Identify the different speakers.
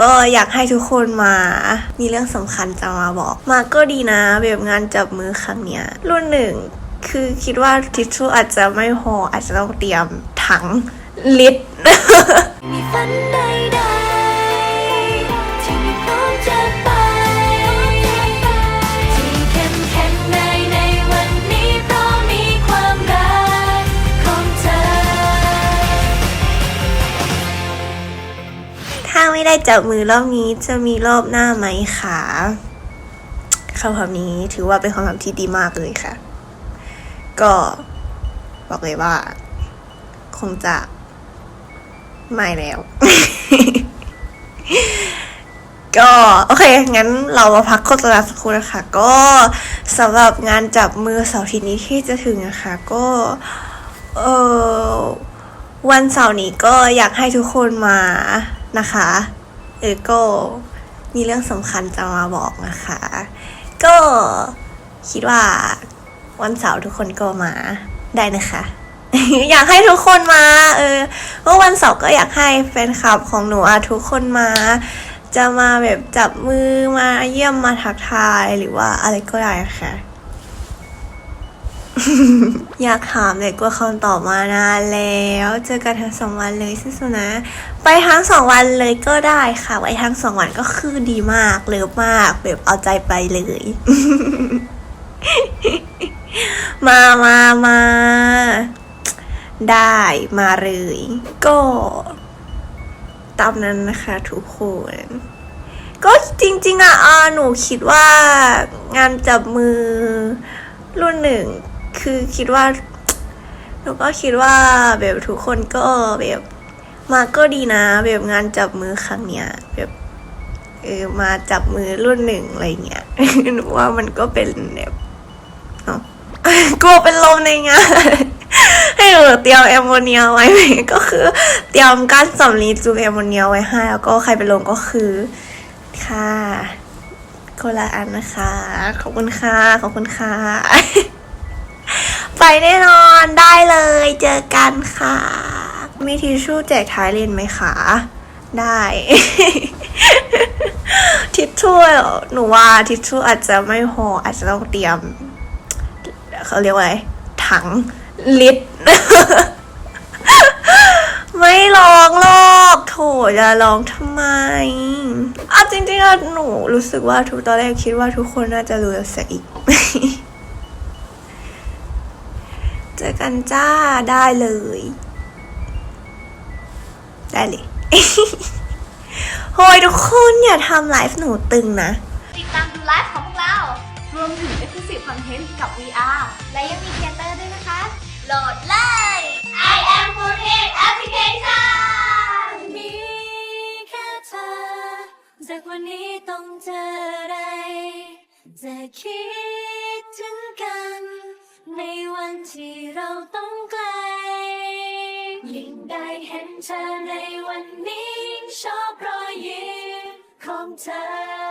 Speaker 1: ก็อยากให้ทุกคนมา มีเรื่องสำคัญจะมาบอก มาก็ดีนะแบบงานจับมือครั้งเนี้ย รุ่นหนึ่ง คือคิดว่าทิชชู่อาจจะไม่พออาจจะต้องเตรียมถังลิตร
Speaker 2: ไม่ได้
Speaker 1: จับมือรอบนี้จะมีรอบหน้าไหมคะคำถามนี้ถือว่าเป็นคำถามที่ดีมากเลยค่ะ ก็บอกเลยว่า คงจะไม่แล้ว ก็โอเค งั้นเรามาพักโฆษณาสักครู่นะคะ ก็สำหรับงานจับมือเสาร์ทิตย์นี้ที่จะถึงนะคะ ก็เออวันเสาร์นี้ก็อยากให้ทุกคนมา นะคะเออก็มีเรื่องสำคัญจะมาบอกนะคะ ก็คิดว่าวันเสาร์ทุกคนก็มาได้นะคะ อยากให้ทุกคนมา เออเมื่อวันเสาร์ก็อยากให้แฟนคลับของหนูอะทุกคนมา จะมาแบบจับมือมาเยี่ยมมาทักทายหรือว่าอะไรก็ได้ะค่ะ อยากถามเลยกว่าคำตอบมานานแล้ว เจอกันทั้งสองวันเลยสู้ๆนะ ไปทั้งสองวันเลยก็ได้ค่ะไปทั้งสองวันก็คือดีมากเลิฟมากแบบเอาใจไปเลย มามามาได้มาเลย ก็ตามนั้นนะคะทุกคนก็จริง ๆอะอ่าหนูคิดว่างานจับมือรุ่นหนึ่ง คือคิดว่าหนูก็คิดว่าแบบทุกคนก็แบบมาก็ดีนะ แบบงานจับมือครั้งเนี้ยแบบเออมาจับมือรุ่นหนึ่งอะไรเงี้ยหนูว่ามันก็เป็นแบบเอากลัวเป็นลมในงานให้หนูเตรียมแอมโมเนียไว้ก็คือ เตรียมก้านสำลีจูบแอมโมเนียไว้ให้แล้วก็ใครเป็นลมก็คือ ค่ะคนละอันนะคะ ขอบคุณค่ะ ขอบคุณค่ะ ไปแน่นอนได้เลยเจอกันค่ะ มีทิชชู่แจกท้ายเรียนไหมคะ ได้ ทิชชู่เหรอหนูว่าทิชชู่อาจจะไม่พออาจจะต้องเตรียม เขาเรียกว่าอะไร ถังลิตรไม่ร้องหรอกโถจะร้องทำไมอะจริงๆอะหนูรู้สึกว่าทุกตอนแรกคิดว่าทุกคนน่าจะรู้แล้วเสียอีก เจอกันจ้าได้เลย ได้เลยโหยทุกคนอย่าทำไลฟ์หนูตึงนะ
Speaker 3: ติดตามดูไลฟ์ของพวกเรา รวมถึง Exclusive Content กับ VR และยังมีเทเตอร์ด้วยนะคะ โหลดเลย I am f o o d i t Application
Speaker 2: มีแค่เธอ จากวันนี้ต้องเจออะไรจะคิดถึงกัน ในวันที่เราต้องไกล ยิ่งได้เห็นเธอในวันนี้ยิ่งชอบรอยยิ้มของเธอ